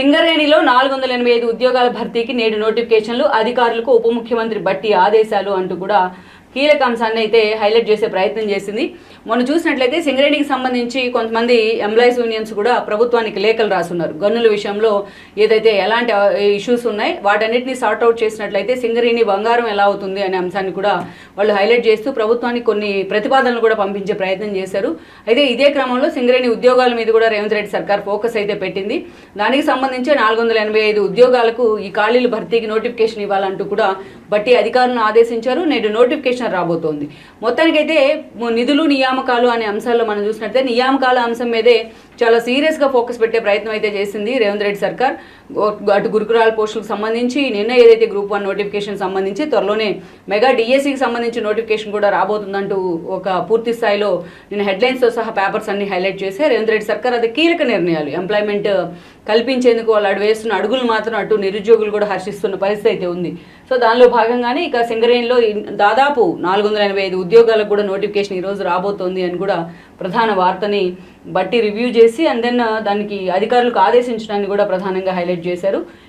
సింగరేణిలో నాలుగు వందల ఎనభై ఐదు ఉద్యోగాల భర్తీకి నేడు నోటిఫికేషన్లు అధికారులకు ఉప ముఖ్యమంత్రి బట్టి ఆదేశాలు అంటూ కూడా కీలక అంశాన్ని అయితే హైలైట్ చేసే ప్రయత్నం చేసింది. మొన్న చూసినట్లయితే సింగరేణికి సంబంధించి కొంతమంది ఎంప్లాయీస్ యూనియన్స్ కూడా ప్రభుత్వానికి లేఖలు రాసున్నారు. గన్నుల విషయంలో ఏదైతే ఎలాంటి ఇష్యూస్ ఉన్నాయి వాటన్నిటిని సార్ట్ అవుట్ చేసినట్లయితే సింగరేణి బంగారం ఎలా అవుతుంది అనే అంశాన్ని కూడా వాళ్ళు హైలైట్ చేస్తూ ప్రభుత్వానికి కొన్ని ప్రతిపాదనలు కూడా పంపించే ప్రయత్నం చేశారు. అయితే ఇదే క్రమంలో సింగరేణి ఉద్యోగాల మీద కూడా రేవంత్ రెడ్డి సర్కార్ ఫోకస్ అయితే పెట్టింది. దానికి సంబంధించి నాలుగు వందల ఎనభై ఐదు ఉద్యోగాలకు ఈ ఖాళీలు భర్తీకి నోటిఫికేషన్ ఇవ్వాలంటూ కూడా బట్టి అధికారులను ఆదేశించారు. నేడు నోటిఫికేషన్ రాబోతోంది. మొత్తానికైతే నిధులు నియామకాలు అనే అంశాల్లో మనం చూసినట్లయితే నియామకాల అంశం మీదే చాలా సీరియస్గా ఫోకస్ పెట్టే ప్రయత్నం అయితే చేసింది రేవంత్ రెడ్డి సర్కార్. అటు గురుకురాల పోస్టులకు సంబంధించి నిన్న ఏదైతే గ్రూప్ వన్ నోటిఫికేషన్ సంబంధించి త్వరలోనే మెగా డిఎస్సికి సంబంధించి నోటిఫికేషన్ కూడా రాబోతుందంటూ ఒక పూర్తి స్థాయిలో నేను హెడ్లైన్స్తో సహా పేపర్స్ అన్ని హైలైట్ చేసి రేవంత్ రెడ్డి సర్కార్ అది కీలక నిర్ణయాలు. ఎంప్లాయ్మెంట్ uh, కల్పించేందుకు వాళ్ళు అటు వేస్తున్న అడుగులు మాత్రం అటు నిరుద్యోగులు కూడా హర్షిస్తున్న పరిస్థితి అయితే ఉంది. సో దానిలో భాగంగానే ఇక సింగరేణిలో దాదాపు నాలుగు వందల ఎనభై ఐదు ఉద్యోగాలకు కూడా నోటిఫికేషన్ ఈరోజు రాబోతోంది అని కూడా ప్రధాన వార్తని బట్టి రివ్యూ చేసి అండ్ దెన్ uh, దానికి అధికారులకు ఆదేశించడాన్ని కూడా ప్రధానంగా హైలైట్ చేశారు.